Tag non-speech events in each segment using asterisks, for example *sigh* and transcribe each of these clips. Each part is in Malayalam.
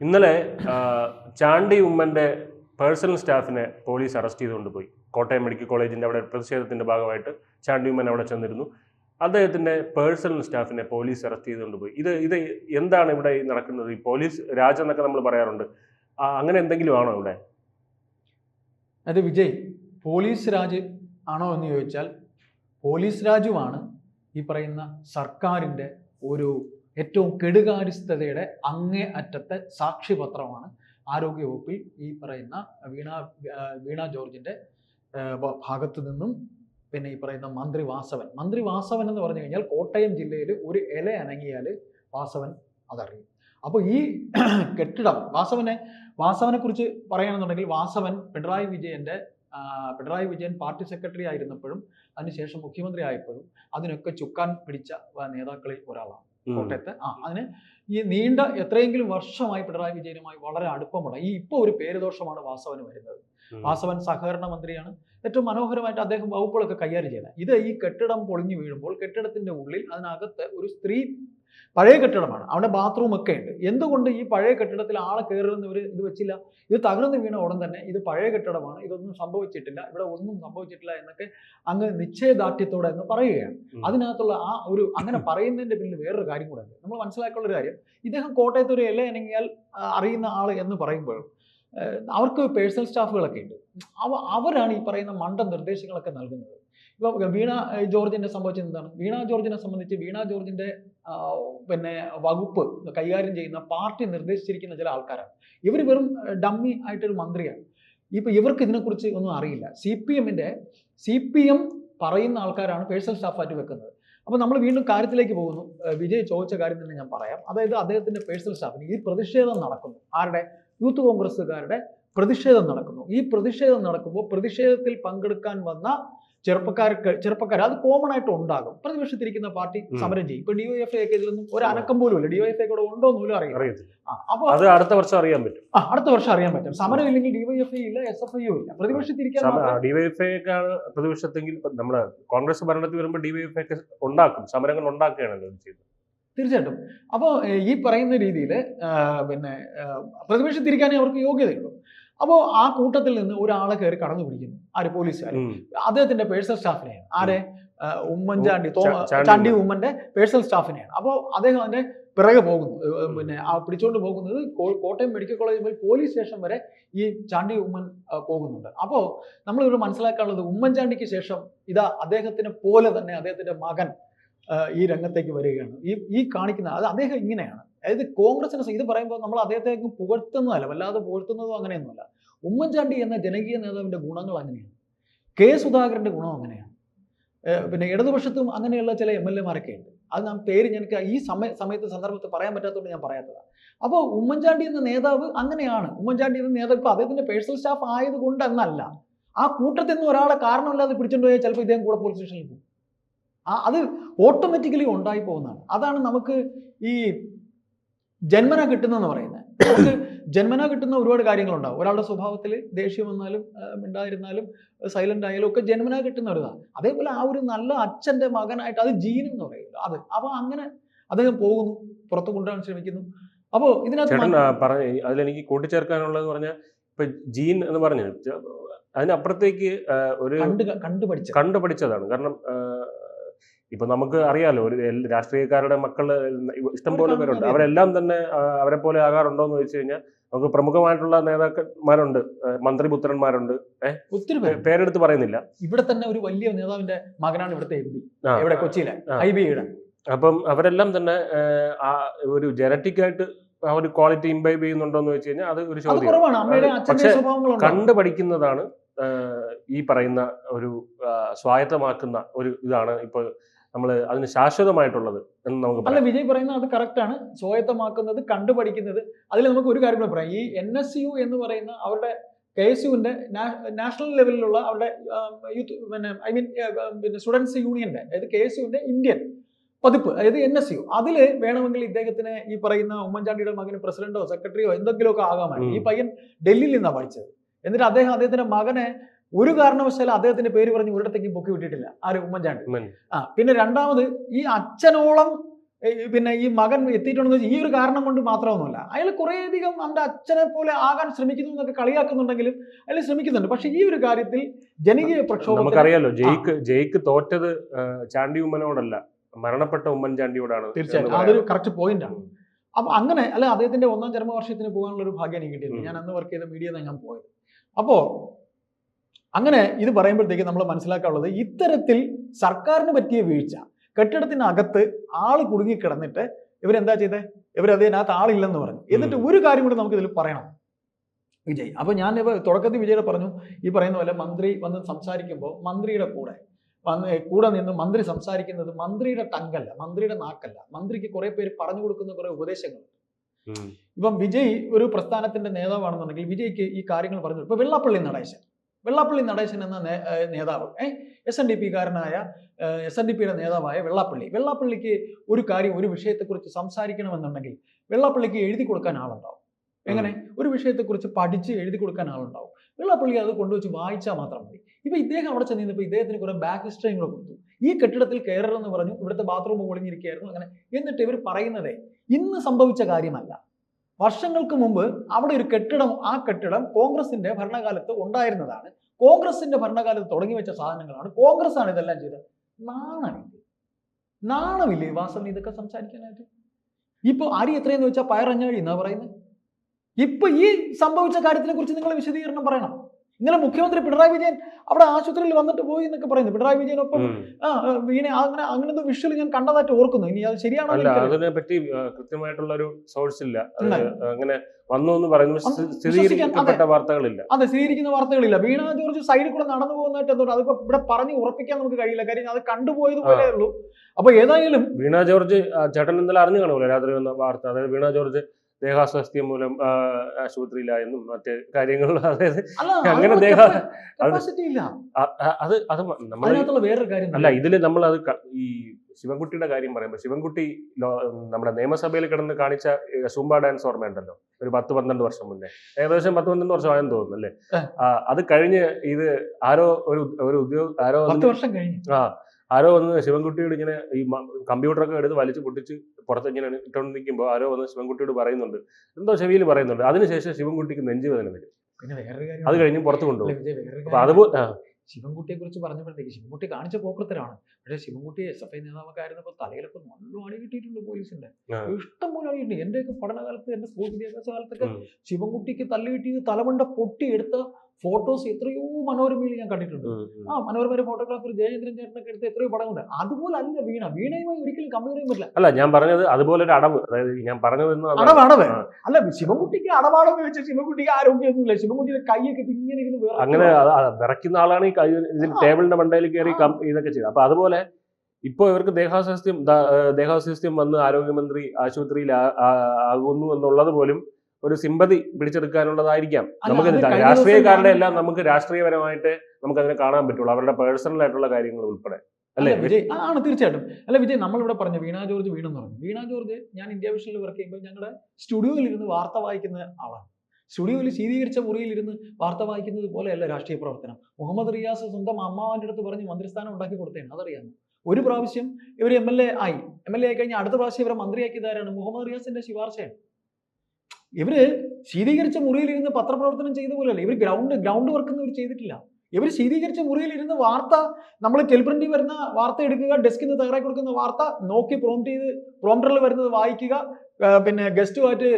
ഇന്നലെ ചാണ്ടി ഉമ്മന്റെ പേഴ്സണൽ സ്റ്റാഫിനെ പോലീസ് അറസ്റ്റ് ചെയ്തുകൊണ്ട് പോയി. കോട്ടയം മെഡിക്കൽ കോളേജിന്റെ അവിടെ പ്രതിഷേധത്തിന്റെ ഭാഗമായിട്ട് ചാണ്ടി ഉമ്മൻ അവിടെ ചെന്നിരുന്നു. അദ്ദേഹത്തിന്റെ പേഴ്സണൽ സ്റ്റാഫിനെ പോലീസ് അറസ്റ്റ് ചെയ്തുകൊണ്ട് പോയി. ഇത് ഇത് എന്താണ് ഇവിടെ നടക്കുന്നത്? ഈ പോലീസ് രാജ എന്നൊക്കെ നമ്മൾ പറയാറുണ്ട്. അങ്ങനെ എന്തെങ്കിലും ആണോ ഇവിടെ? അത് വിജയ് പോലീസ് രാജ് ആണോ എന്ന് ചോദിച്ചാൽ പോലീസ് രാജുവാണ് ഈ പറയുന്ന സർക്കാരിന്റെ ഒരു ഏറ്റവും കെടുകാര്യസ്ഥതയുടെ അങ്ങേ അറ്റത്തെ സാക്ഷിപത്രമാണ് ആരോഗ്യവകുപ്പിൽ ഈ പറയുന്ന വീണ വീണ ജോർജിന്റെ ഭാഗത്തു നിന്നും പിന്നെ ഈ പറയുന്ന മന്ത്രി വാസവൻ മന്ത്രി വാസവൻ എന്ന് പറഞ്ഞു കഴിഞ്ഞാൽ കോട്ടയം ജില്ലയിൽ ഒരു ഇല അനങ്ങിയാൽ വാസവൻ അതറിയും അപ്പോൾ ഈ *clears throat* കെട്ടിടം വാസവനെ വാസവനെ കുറിച്ച് പറയുകയാണെന്നുണ്ടെങ്കിൽ വാസവൻ പിണറായി വിജയന്റെ പിണറായി വിജയൻ പാർട്ടി സെക്രട്ടറി ആയിരുന്നപ്പോഴും അതിനുശേഷം മുഖ്യമന്ത്രി ആയപ്പോഴും അതിനൊക്കെ ചുക്കാൻ പിടിച്ച നേതാക്കളിൽ ഒരാളാണ്. കോട്ടയത്ത്. ആ അതിന് ഈ നീണ്ട എത്രയെങ്കിലും വർഷമായി പിണറായി വിജയനുമായി വളരെ അടുപ്പമുണ്ട് ഈ ഇപ്പോൾ ഒരു പേരുദോഷമാണ് വാസവന് വരുന്നത്. വാസവൻ സഹകരണ മന്ത്രിയാണ്. ഏറ്റവും മനോഹരമായിട്ട് അദ്ദേഹം വകുപ്പുകളൊക്കെ കൈകാര്യം ചെയ്യുന്നത് ഇത് ഈ കെട്ടിടം പൊളിഞ്ഞു വീഴുമ്പോൾ കെട്ടിടത്തിന്റെ ഉള്ളിൽ അതിനകത്ത് ഒരു സ്ത്രീ പഴയ കെട്ടിടമാണ്. അവിടെ ബാത്റൂം ഒക്കെ ഉണ്ട്. എന്തുകൊണ്ട് ഈ പഴയ കെട്ടിടത്തിൽ ആളെ കയറുന്നവർ ഇത് വെച്ചില്ല? ഇത് തകർന്നു വീണ ഉടൻ തന്നെ ഇത് പഴയ കെട്ടിടമാണ്. ഇതൊന്നും സംഭവിച്ചിട്ടില്ല. ഇവിടെ ഒന്നും സംഭവിച്ചിട്ടില്ല എന്നൊക്കെ അങ്ങ് നിശ്ചയദാർഢ്യത്തോടെ എന്ന് പറയുകയാണ്. അതിനകത്തുള്ള ആ ഒരു അങ്ങനെ പറയുന്നതിന്റെ പിന്നിൽ വേറൊരു കാര്യം കൂടെ ഉണ്ട്. നമ്മൾ മനസ്സിലാക്കാനുള്ള ഒരു കാര്യം. ഇദ്ദേഹം കോട്ടയത്ത് ഒരു ഇല അനങ്ങിയാൽ അറിയുന്ന ആൾ എന്ന് പറയുമ്പോഴും അവർക്ക് പേഴ്സണൽ സ്റ്റാഫുകളൊക്കെ ഉണ്ട്. അവ അവരാണ് ഈ പറയുന്ന മണ്ട നിർദ്ദേശങ്ങളൊക്കെ നൽകുന്നത്. ഇപ്പൊ വീണ ജോർജിനെ സംഭവിച്ചത് എന്താണ്? വീണ ജോർജിനെ സംബന്ധിച്ച് വീണ ജോർജിന്റെ പിന്നെ വകുപ്പ് കൈകാര്യം ചെയ്യുന്ന പാർട്ടി നിർദ്ദേശിച്ചിരിക്കുന്ന ചില ആൾക്കാരാണ്. ഇവർ വെറും ഡമ്മി ആയിട്ടൊരു മന്ത്രിയാണ്. ഇപ്പൊ ഇവർക്ക് ഇതിനെക്കുറിച്ച് ഒന്നും അറിയില്ല. സി പി എമ്മിന്റെ സി പി എം പറയുന്ന ആൾക്കാരാണ് പേഴ്സണൽ സ്റ്റാഫായിട്ട് വെക്കുന്നത്. അപ്പോൾ നമ്മൾ വീണ്ടും കാര്യത്തിലേക്ക് പോകുന്നു. വിജയ് ചോദിച്ച കാര്യം തന്നെ ഞാൻ പറയാം. അതായത് അദ്ദേഹത്തിന്റെ പേഴ്സണൽ സ്റ്റാഫിന് ഈ പ്രതിഷേധം നടക്കുന്നു. ആരുടെ? യൂത്ത് കോൺഗ്രസ്സുകാരുടെ പ്രതിഷേധം നടക്കുന്നു. ഈ പ്രതിഷേധം നടക്കുമ്പോൾ പ്രതിഷേധത്തിൽ പങ്കെടുക്കാൻ വന്ന ചെറുപ്പക്കാർക്ക് ചെറുപ്പക്കാർ അത് കോമൺ ആയിട്ട് ഉണ്ടാകും. പ്രതിപക്ഷത്തിരിക്കുന്ന പാർട്ടി. സമരം ചെയ്യും. ഇപ്പൊ ഡിവൈഎഫ്ഐ ഒക്കെ ഇതിലൊന്നും ഒരു അനക്കം പോലും ഇല്ല. ഡിവൈഎഫ്ഐ കൂടെ ഉണ്ടോ എന്ന് പോലും അറിയാം അപ്പോൾ അത് അടുത്ത വർഷം അറിയാൻ പറ്റും. ആ, അടുത്ത വർഷം അറിയാൻ പറ്റും. സമരം ഇല്ലെങ്കിൽ ഡി വൈ എഫ് ഐ ഇല്ല എസ് എഫ് ഐ ഇല്ല. പ്രതിപക്ഷത്തിരിക്കാൻ ഒക്കെ ആണ് പ്രതിപക്ഷത്തെങ്കിൽ നമ്മുടെ കോൺഗ്രസ് ഭരണത്തിൽ വരുമ്പോൾ ഡിവൈഎഫ്ഐ ഒക്കെ ഉണ്ടാക്കും. സമരങ്ങൾ ഉണ്ടാക്കുകയാണ് ചെയ്തത് തീർച്ചയായിട്ടും. അപ്പോൾ ഈ പറയുന്ന രീതിയിൽ പിന്നെ പ്രതിപക്ഷം പ്രതിപക്ഷത്തിരിക്കാനേ അവർക്ക് യോഗ്യതയുള്ളൂ. അപ്പോൾ ആ കൂട്ടത്തിൽ നിന്ന് ഒരാളെ കയറി കടന്നു പിടിക്കുന്നു. ആര്? പോലീസുകാർ. അദ്ദേഹത്തിന്റെ പേഴ്സണൽ സ്റ്റാഫിനെയാണ്. ആരെ? ഉമ്മൻചാണ്ടി ചാണ്ടി. ഉമ്മന്റെ പേഴ്സണൽ സ്റ്റാഫിനെയാണ്. അപ്പോൾ അദ്ദേഹം അതിന്റെ പിറകെ പോകുന്നു. പിന്നെ ആ പിടിച്ചുകൊണ്ട് പോകുന്നത് കോട്ടയം മെഡിക്കൽ കോളേജ് മുതൽ പോലീസ് സ്റ്റേഷൻ വരെ ഈ ചാണ്ടി ഉമ്മൻ പോകുന്നുണ്ട്. അപ്പോൾ നമ്മൾ ഇവിടെ മനസ്സിലാക്കാനുള്ളത് ഉമ്മൻചാണ്ടിക്ക് ശേഷം ഇതാ അദ്ദേഹത്തിനെ പോലെ തന്നെ അദ്ദേഹത്തിന്റെ മകൻ ഈ രംഗത്തേക്ക് വരികയാണ്. ഈ ഈ കാണിക്കുന്ന അത് അദ്ദേഹം ഇങ്ങനെയാണ്. അതായത് കോൺഗ്രസിനെ ഇത് പറയുമ്പോൾ നമ്മൾ അദ്ദേഹത്തെ പുകഴ്ത്തുന്നതല്ല വല്ലാതെ പുകഴ്ത്തുന്നതോ അങ്ങനെയൊന്നുമല്ല. ഉമ്മൻചാണ്ടി എന്ന ജനകീയ നേതാവിന്റെ ഗുണങ്ങൾ അങ്ങനെയാണ്. കെ സുധാകരന്റെ ഗുണം അങ്ങനെയാണ്. പിന്നെ ഇടതുപക്ഷത്തും അങ്ങനെയുള്ള ചില എം എൽ എമാരൊക്കെ ഉണ്ട്. അത് ഞാൻ പേര് എനിക്ക് ഈ സമയ സമയത്ത് സന്ദർഭത്തിൽ പറയാൻ പറ്റാത്തതുകൊണ്ട് ഞാൻ പറയാത്തതാണ് അപ്പോൾ ഉമ്മൻചാണ്ടി എന്ന നേതാവ് അങ്ങനെയാണ്. ഉമ്മൻചാണ്ടി എന്ന നേതാവ് ഇപ്പോൾ അദ്ദേഹത്തിന്റെ പേഴ്സണൽ സ്റ്റാഫ് ആയതുകൊണ്ട് ആ കൂട്ടത്തിൽ നിന്ന് ഒരാളെ കാരണമില്ലാതെ പിടിച്ചുകൊണ്ട് ചിലപ്പോൾ ഇദ്ദേഹം കൂടെ പോലീസ് സ്റ്റേഷനിൽ പോകും. അത് ഓട്ടോമാറ്റിക്കലി ഉണ്ടായി പോകുന്നതാണ്. അതാണ് നമുക്ക് ഈ ജന്മന കിട്ടുന്നതെന്ന് പറയുന്നത്. നമുക്ക് ജന്മന കിട്ടുന്ന ഒരുപാട് കാര്യങ്ങളുണ്ടാവും. ഒരാളുടെ സ്വഭാവത്തിൽ ദേഷ്യം വന്നാലും ഉണ്ടായിരുന്നാലും സൈലന്റ് ആയാലും ഒക്കെ ജന്മന കിട്ടുന്ന ഒരു ഇതാണ്. അതേപോലെ ആ ഒരു നല്ല അച്ഛന്റെ മകനായിട്ട് അത് ജീൻ എന്ന് പറയുന്നത്. അത് അപ്പോൾ അങ്ങനെ അദ്ദേഹം പോകുന്നു പുറത്ത് കൊണ്ടുവരാൻ ശ്രമിക്കുന്നു. അപ്പോൾ ഇതിനകത്ത് പറഞ്ഞു അതിലെനിക്ക് കൂട്ടിച്ചേർക്കാനുള്ളത് പറഞ്ഞാൽ ഇപ്പൊ ജീൻ എന്ന് പറഞ്ഞു അതിനപ്പുറത്തേക്ക് ഒരു കണ്ടുപഠിച്ചതാണ് കണ്ടു പഠിച്ച കണ്ടു കാരണം ഇപ്പൊ നമുക്ക് അറിയാലോ ഒരു രാഷ്ട്രീയക്കാരുടെ മക്കൾ ഇഷ്ടംപോലെ പേരുണ്ട്. അവരെല്ലാം തന്നെ അവരെ പോലെ ആകാറുണ്ടോ എന്ന് ചോദിച്ചു കഴിഞ്ഞാൽ നമുക്ക് പ്രമുഖമായിട്ടുള്ള നേതാക്കന്മാരുണ്ട്. മന്ത്രിപുത്രന്മാരുണ്ട്. ഒത്തിരി പേര് പേരെടുത്ത് പറയുന്നില്ല. ഇവിടെ തന്നെ ഒരു വലിയ നേതാവിന്റെ മകനാണ് ഇവിടുത്തെ എം പി. ഇവിടെ കൊച്ചിയിലെ. ഐ അപ്പം അവരെല്ലാം തന്നെ ഒരു ജനറ്റിക് ആയിട്ട് ആ ഒരു ക്വാളിറ്റി ഇംബൈബ് ചെയ്യുന്നുണ്ടോ എന്ന് വെച്ച് കഴിഞ്ഞാൽ അത് ഒരു ചോദ്യം പക്ഷെ കണ്ടു പഠിക്കുന്നതാണ് ഈ പറയുന്ന ഒരു സ്വായത്തമാക്കുന്ന ഒരു ഇതാണ് ഇപ്പോൾ നമ്മൾ അതിന് ശാശ്വതമായിട്ടുള്ളത് എന്ന് നമുക്ക് അല്ല വിജയ് പറയുന്നത് അത് കറക്റ്റാണ് സ്വായത്തമാക്കുന്നത് കണ്ടുപഠിക്കുന്നത്. അതിൽ നമുക്ക് ഒരു കാര്യം കൂടെ പറയാം. ഈ എൻ എസ് യു എന്ന് പറയുന്ന അവരുടെ കെ എസ് യുവിന്റെ നാഷണൽ ലെവലിലുള്ള അവരുടെ യൂത്ത് പിന്നെ ഐ മീൻ പിന്നെ സ്റ്റുഡൻസ് യൂണിയന്റെ അതായത് കെ എസ് യുവിന്റെ ഇന്ത്യൻ പതിപ്പ് അതായത് എൻ എസ് യു അതിൽ വേണമെങ്കിൽ ഇദ്ദേഹത്തിന് ഈ പറയുന്ന ഉമ്മൻചാണ്ടിയുടെ മകന് പ്രസിഡന്റോ സെക്രട്ടറിയോ എന്തെങ്കിലുമൊക്കെ ആകാമായിരുന്നു ഈ പയ്യൻ ഡൽഹിയിൽ നിന്നാണ് പഠിച്ചത്. എന്നിട്ട് അദ്ദേഹം അദ്ദേഹത്തിന്റെ മകനെ ഒരു കാരണവശാലും അദ്ദേഹത്തിന്റെ പേര് പറഞ്ഞ് ഒരിടത്തേക്കും പൊക്കി വിട്ടിട്ടില്ല. ആര്? ഉമ്മൻചാണ്ടി. ഉമ്മൻ. ആ പിന്നെ രണ്ടാമത് ഈ അച്ഛനോളം പിന്നെ ഈ മകൻ എത്തിയിട്ടുണ്ടെന്ന് വെച്ചാൽ ഈ ഒരു കാരണം കൊണ്ട് മാത്രമൊന്നുമല്ല. അയാൾ കുറേയധികം അവന്റെ അച്ഛനെ പോലെ ആകാൻ ശ്രമിക്കുന്നു എന്നൊക്കെ കളിയാക്കുന്നുണ്ടെങ്കിലും അയാൾ ശ്രമിക്കുന്നുണ്ട്. പക്ഷെ ഈ ഒരു കാര്യത്തിൽ ജനകീയ പ്രക്ഷോഭം നമുക്കറിയാലോ ജയിക്ക് ജയിക്ക് തോറ്റത് ചാണ്ടി ഉമ്മനോടല്ല. മരണപ്പെട്ട ഉമ്മൻചാണ്ടിയോടാണ് തീർച്ചയായും അതൊരു. കറക്റ്റ് പോയിന്റ് ആണ്. അപ്പൊ അങ്ങനെ അല്ല അദ്ദേഹത്തിന്റെ ഒന്നാം ചരമവർഷത്തിന് പോകാനുള്ള ഒരു ഭാഗ്യം എനിക്ക് കിട്ടിയിരുന്നു ഞാൻ അന്ന് വർക്ക് ചെയ്ത മീഡിയ ഞാൻ പോയത്. അപ്പോ അങ്ങനെ ഇത് പറയുമ്പോഴത്തേക്ക് നമ്മൾ മനസ്സിലാക്കാനുള്ളത് ഇത്തരത്തിൽ സർക്കാരിന് പറ്റിയ വീഴ്ച കെട്ടിടത്തിനകത്ത് ആൾ കുടുങ്ങിക്കിടന്നിട്ട് ഇവരെന്താ ചെയ്തത് ഇവരതിനകത്ത് ആളില്ലെന്ന് പറഞ്ഞു. എന്നിട്ട് ഒരു കാര്യം കൂടി നമുക്ക് ഇതിൽ പറയണം. വിജയ് അപ്പൊ ഞാൻ ഇപ്പൊ തുടക്കത്തിൽ വിജയുടെ പറഞ്ഞു ഈ പറയുന്ന പോലെ മന്ത്രി വന്ന് സംസാരിക്കുമ്പോൾ മന്ത്രിയുടെ കൂടെ വന്ന് കൂടെ നിന്ന് മന്ത്രി സംസാരിക്കുന്നത് മന്ത്രിയുടെ ടങ്കല്ല മന്ത്രിയുടെ നാക്കല്ല. മന്ത്രിക്ക് കുറെ പേര് പറഞ്ഞു കൊടുക്കുന്ന കുറെ ഉപദേശങ്ങളുണ്ട് ഇപ്പം വിജയ് ഒരു പ്രസ്ഥാനത്തിന്റെ നേതാവാണെന്നുണ്ടെങ്കിൽ വിജയ്ക്ക് ഈ കാര്യങ്ങൾ പറഞ്ഞു ഇപ്പൊ വെള്ളപ്പള്ളി നടേശൻ. വെള്ളാപ്പള്ളി നടേശൻ എന്ന നേതാവ്. എസ് എൻ ഡി പി കാരനായ എസ് എൻ ഡി പിയുടെ നേതാവായ വെള്ളാപ്പള്ളി. വെള്ളാപ്പള്ളിക്ക് ഒരു കാര്യം ഒരു വിഷയത്തെക്കുറിച്ച് സംസാരിക്കണമെന്നുണ്ടെങ്കിൽ വെള്ളാപ്പള്ളിക്ക് എഴുതി കൊടുക്കാൻ ആളുണ്ടാവും. എങ്ങനെ? ഒരു വിഷയത്തെക്കുറിച്ച് പഠിച്ച് എഴുതി കൊടുക്കാൻ ആളുണ്ടാവും. വെള്ളാപ്പള്ളി അത് കൊണ്ടുവച്ച് വായിച്ചാൽ മാത്രം മതി. ഇപ്പൊ ഇദ്ദേഹം അവിടെ ചെന്ന് ഇപ്പൊ ഇദ്ദേഹത്തിന് കുറെ ബാക്ക് ഹിസ്റ്ററിയും കൂടെ കൊടുത്തു. ഈ കെട്ടിടത്തിൽ കയറണമെന്ന് പറഞ്ഞു ഇവിടുത്തെ ബാത്റൂം ഒളിഞ്ഞിരിക്കുകയായിരുന്നു അങ്ങനെ. എന്നിട്ട് ഇവർ പറയുന്നതേ ഇന്ന് സംഭവിച്ച കാര്യമല്ല. വർഷങ്ങൾക്ക് മുമ്പ് അവിടെ ഒരു കെട്ടിടം ആ കെട്ടിടം കോൺഗ്രസിന്റെ ഭരണകാലത്ത് ഉണ്ടായിരുന്നതാണ്. കോൺഗ്രസിന്റെ ഭരണകാലത്ത് തുടങ്ങി വെച്ച സാധനങ്ങളാണ്. കോൺഗ്രസ് ആണ് ഇതെല്ലാം ചെയ്തത്. നാണമില്ലേ? നാണമില്ലേ വാസവൻ ഇതൊക്കെ സംസാരിക്കാനായിട്ട്? ഇപ്പൊ അരി എത്രയെന്ന് വെച്ചാൽ പയറഞ്ഞഴി എന്നാ പറയുന്നത് ഇപ്പൊ ഈ സംഭവിച്ച കാര്യത്തിനെ കുറിച്ച് നിങ്ങൾ വിശദീകരണം പറയണം. ഇന്നലെ മുഖ്യമന്ത്രി പിണറായി വിജയൻ അവിടെ ആശുപത്രിയിൽ വന്നിട്ട് പോയി എന്നൊക്കെ പറയുന്നു. പിണറായി വിജയനൊപ്പം വീണ അങ്ങനെ അങ്ങനത്തെ വിഷ്വൽ ഞാൻ കണ്ടതായിട്ട് ഓർക്കുന്നു. ഇനി അത് ശരിയാണോ. അതിനെ പറ്റി കൃത്യമായിട്ടുള്ള ഒരു സോഴ്സ് ഇല്ല. അങ്ങനെ വന്നു എന്ന് പറയുന്നു. സ്ഥിരീകരിക്കപ്പെട്ട വാർത്തകളില്ല. അതെ സ്ഥിരീകരിക്കുന്ന വാർത്തകളില്ല. വീണ ജോർജ് സൈഡിൽ കൂടെ നടന്നു പോകുന്നതായിട്ട് എന്തോ അതിപ്പോ ഇവിടെ പറഞ്ഞ് ഉറപ്പിക്കാൻ നമുക്ക് കഴിയില്ല. കാര്യം അത് കണ്ടുപോയത് പോലെ ഉള്ളൂ. അപ്പൊ ഏതായാലും വീണ ജോർജ് ചേട്ടൻ എന്തായാലും അറിഞ്ഞു കാണുമല്ലോ രാത്രി വന്ന വാർത്ത. അതായത് വീണ ജോർജ് ദേഹാസ്വാസ്ഥ്യം മൂലം ആശുപത്രിയില്ല എന്നും മറ്റ് കാര്യങ്ങൾ അതായത് അല്ല അങ്ങനെ ദേഹ അത് അത് നമ്മൾ അതിനകത്തുള്ള വേറൊരു കാര്യം അല്ല ഇതിൽ നമ്മൾ അത് ഈ ശിവൻകുട്ടിയുടെ കാര്യം പറയുമ്പോൾ ശിവൻകുട്ടി നമ്മുടെ നിയമസഭയിൽ കിടന്ന് കാണിച്ച സൂംബ ഡാൻസ് ഓർമ്മയുണ്ടല്ലോ? ഒരു പത്ത് പന്ത്രണ്ട് വർഷം മുന്നേ. ഏകദേശം പത്ത് പന്ത്രണ്ട് വർഷം ആയെന്ന് തോന്നുന്നു അല്ലേ? അത് കഴിഞ്ഞ് ഇത് ആരോ ഒരു ഒരു ഉദ്യോഗ ആരോ വർഷം കഴിഞ്ഞു. ആ ആരോ വന്ന് ശിവൻകുട്ടിയോട് ഇങ്ങനെ ഈ കമ്പ്യൂട്ടറൊക്കെ എടുത്ത് വലിച്ചു പൊട്ടിച്ച് പുറത്ത് ഇങ്ങനെ ഇട്ടുകൊണ്ട് നിൽക്കുമ്പോൾ ആരോ വന്ന് ശിവൻകുട്ടിയോട് പറയുന്നുണ്ട്. എന്തോ ചെവിയിൽ പറയുന്നുണ്ട്. അതിനുശേഷം ശിവൻകുട്ടിക്ക് നെഞ്ചുവേദന വരും. പിന്നെ വേറൊരു കാര്യം അത് കഴിഞ്ഞ് പുറത്ത് കൊണ്ടുപോകും. അപ്പൊ ശിവൻകുട്ടിയെ കുറിച്ച് പറഞ്ഞപ്പോഴത്തേക്ക് ശിവൻകുട്ടി കാണിച്ച പോക്കൃത്തരാണ് പക്ഷേ ശിവൻകുട്ടി എസ് എഫ് ഐ നേതാവൊക്കെ ആയിരുന്നപ്പോൾ തലയിലൊക്കെ നല്ല അടി കിട്ടിയിട്ടുണ്ട് പോലീസിന്റെ. ഇഷ്ടം പോലെ അടി കിട്ടി. എന്റെയൊക്കെ പഠനകാലത്ത് എന്റെ സ്കൂൾ വിദ്യാഭ്യാസ കാലത്തൊക്കെ ശിവൻകുട്ടിക്ക് തല്ല് കിട്ടിയത് തലമുണ്ട പൊട്ടി എടുത്ത ഫോട്ടോസ് എത്രയോ മനോരമയിൽ ഞാൻ കണ്ടിട്ടുണ്ട്. ആ മനോരമയുടെ ഫോട്ടോഗ്രാഫർ ജയചന്ദ്രൻ ചേട്ടനൊക്കെ എടുത്ത എത്രയോ പടമുണ്ട് അതുപോലെ അല്ല വീണ. വീണയുമായി ഒരിക്കലും കമ്പയർ ചെയ്യാൻ പറ്റില്ല. അല്ല ഞാൻ പറഞ്ഞത് അതുപോലെ ഒരു അടവ്. അതായത് ഞാൻ പറഞ്ഞത് അല്ല അടവ് അടവ് എന്ന് അല്ല ശിവൻകുട്ടിക്ക് അടവാടം വെച്ച് ശിവൻകുട്ടിക്ക് ആരോഗ്യമൊന്നുമില്ല. ശിവൻകുട്ടിയുടെ കൈയൊക്കെ ഇങ്ങനെ ഇരുന്ന് വിറയ്ക്കുവാ. അങ്ങനെ വിറയ്ക്കുന്ന ആളാണ് ഈ കൈ ഇതിൽ ടേബിളിന്റെ മണ്ടയിൽ കയറി ഇതൊക്കെ ചെയ്തത് അപ്പൊ അതുപോലെ ഇപ്പൊ ഇവർക്ക് ദേഹാസ്വാസ്ഥ്യം ദേഹാസ്വാസ്ഥ്യം വന്ന് ആരോഗ്യമന്ത്രി ആശുപത്രിയിൽ ആകുന്നു എന്നുള്ളത് പോലും ഒരു സിമ്പതി പിടിച്ചെടുക്കാനുള്ളതായിരിക്കാം. നമുക്ക് രാഷ്ട്രീയക്കാരുടെ എല്ലാം നമുക്ക് രാഷ്ട്രീയപരമായിട്ട് നമുക്ക് അതിനെ കാണാൻ പറ്റുള്ളൂ. അവരുടെ പേഴ്സണൽ ആയിട്ടുള്ള കാര്യങ്ങൾ ഉൾപ്പെടെ. അല്ലെ? വിജയ് അതാണ് ആണ് തീർച്ചയായിട്ടും. അല്ല വിജയ് നമ്മളിവിടെ പറഞ്ഞു വീണാ ജോർജ് വീണെന്ന് പറഞ്ഞു. വീണ ജോർജ് ഞാൻ ഇന്ത്യ വിഷനിൽ വർക്ക് ചെയ്യുമ്പോൾ ഞങ്ങളുടെ സ്റ്റുഡിയോയിൽ ഇരുന്ന് വാർത്ത വായിക്കുന്ന ആളാണ്. സ്റ്റുഡിയോയിൽ ശീതീകരിച്ച മുറിയിൽ ഇരുന്ന് വാർത്ത വായിക്കുന്നത് പോലെയല്ല രാഷ്ട്രീയ പ്രവർത്തനം. മുഹമ്മദ് റിയാസ് സ്വന്തം അമ്മാവന്റെ അടുത്ത് പറഞ്ഞ് മന്ത്രിസ്ഥാനം ഉണ്ടാക്കി കൊടുത്തേണ് അതറിയാമോ? ഒരു പ്രാവശ്യം ഇവർ എം എൽ എ ആയി. എം എൽ എ ആയി കഴിഞ്ഞാൽ അടുത്ത പ്രാവശ്യം ഇവരെ മന്ത്രിയാക്കിയതാരാണ് മുഹമ്മദ് റിയാസിന്റെ ശുപാർശയാണ് ഇവർ ശീതീകരിച്ച മുറിയിലിരുന്ന് പത്രപ്രവർത്തനം ചെയ്ത പോലെയല്ല. ഇവർ ഗ്രൗണ്ട് ഗ്രൗണ്ട് വർക്ക് ഒന്നും ഇവർ ചെയ്തിട്ടില്ല. ഇവർ ശീതീകരിച്ച മുറിയിലിരുന്ന് വാർത്ത നമ്മൾ ടെലിപ്രിന്റിൽ വരുന്ന വാർത്ത എടുക്കുക ഡെസ്കിൽ നിന്ന് തയ്യാറാക്കി കൊടുക്കുന്ന വാർത്ത നോക്കി പ്രോംപ്റ്റ് ചെയ്ത് പ്രോംപ്റ്ററിൽ വരുന്നത് വായിക്കുക പിന്നെ ഗസ്റ്റുമായിട്ട്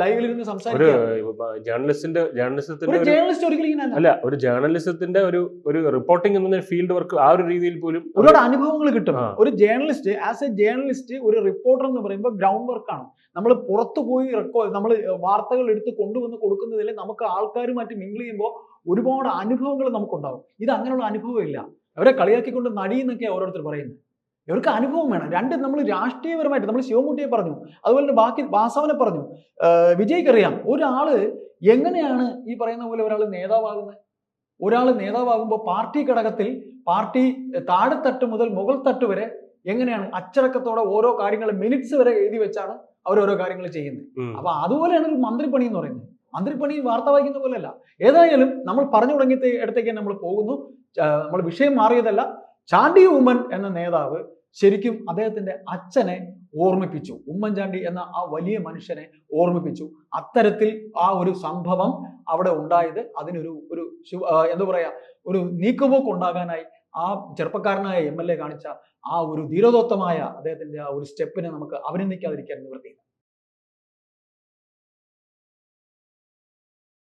ലൈവിൽ ഇരുന്ന് സംസാരിക്കുക ജേർണലിസ്റ്റിന്റെ ജേർണലിസത്തിന്റെ ജേർണലിസ്റ്റ് ഒരിക്കലും അല്ല. ഒരു ജേർണലിസത്തിന്റെ ഒരു ഒരു റിപ്പോർട്ടിംഗ് എന്ന ഫീൽഡ് വർക്ക് ആ ഒരു രീതിയിൽ പോലും ഒരുപാട് അനുഭവങ്ങൾ കിട്ടും. ഒരു ജേർണലിസ്റ്റ് ആസ് എ ജേർണലിസ്റ്റ് ഒരു റിപ്പോർട്ടർ എന്ന് പറയുമ്പോൾ ഗ്രൗണ്ട് വർക്കാണ് നമ്മൾ പുറത്തു പോയി റെക്കോർഡ് നമ്മൾ വാർത്തകൾ എടുത്ത് കൊണ്ടുവന്ന് കൊടുക്കുന്നതിൽ നമുക്ക് ആൾക്കാരുമായിട്ട് മിങ്കിൾ ചെയ്യുമ്പോൾ ഒരുപാട് അനുഭവങ്ങൾ നമുക്കുണ്ടാവും. ഇത് അങ്ങനെയുള്ള അനുഭവം ഇല്ല അവരെ കളിയാക്കിക്കൊണ്ട് നടിയെന്നൊക്കെ ഓരോരുത്തർ പറയുന്നത്. ഇവർക്ക് അനുഭവം വേണം. രണ്ട് നമ്മൾ രാഷ്ട്രീയപരമായിട്ട് നമ്മൾ ശിവൻകുട്ടിയെ പറഞ്ഞു. അതുപോലെ തന്നെ ബാക്കി വാസവനെ പറഞ്ഞു. വിജയ്ക്കറിയാം ഒരാൾ എങ്ങനെയാണ് ഈ പറയുന്ന പോലെ ഒരാൾ നേതാവാകുന്നത് ഒരാൾ നേതാവാകുമ്പോൾ പാർട്ടി ഘടകത്തിൽ പാർട്ടി താഴെത്തട്ട് മുതൽ മുകൾ തട്ട് വരെ എങ്ങനെയാണ് അച്ചടക്കത്തോടെ ഓരോ കാര്യങ്ങൾ മിനിറ്റ്സ് വരെ എഴുതി വെച്ചാണ് അവർ ഓരോ കാര്യങ്ങൾ ചെയ്യുന്നത്. അപ്പൊ അതുപോലെയാണ് ഒരു മന്ത്രിപ്പണി എന്ന് പറയുന്നത്. മന്ത്രിപ്പണി വാർത്ത വായിക്കുന്ന പോലെയല്ല. ഏതായാലും നമ്മൾ പറഞ്ഞു തുടങ്ങിയ ഇടത്തേക്ക് നമ്മൾ പോകുന്നു. നമ്മൾ വിഷയം മാറിയതല്ല. ചാണ്ടി ഉമ്മൻ എന്ന നേതാവ് ശരിക്കും അദ്ദേഹത്തിന്റെ അച്ഛനെ ഓർമ്മിപ്പിച്ചു. ഉമ്മൻചാണ്ടി എന്ന ആ വലിയ മനുഷ്യനെ ഓർമ്മിപ്പിച്ചു. അത്തരത്തിൽ ആ ഒരു സംഭവം അവിടെ ഉണ്ടായത് അതിനൊരു ഒരു എന്താ പറയാ ഒരു നീക്കുപോക്ക് ഉണ്ടാകാനായി ആ ചെറുപ്പക്കാരനായ എം എൽ എ കാണിച്ച ആ ഒരു ധീരോദോത്തമായ അദ്ദേഹത്തിന്റെ ആ ഒരു സ്റ്റെപ്പിനെ നമുക്ക് അഭിനന്ദിക്കാതിരിക്കാൻ നിവൃത്തിയില്ല.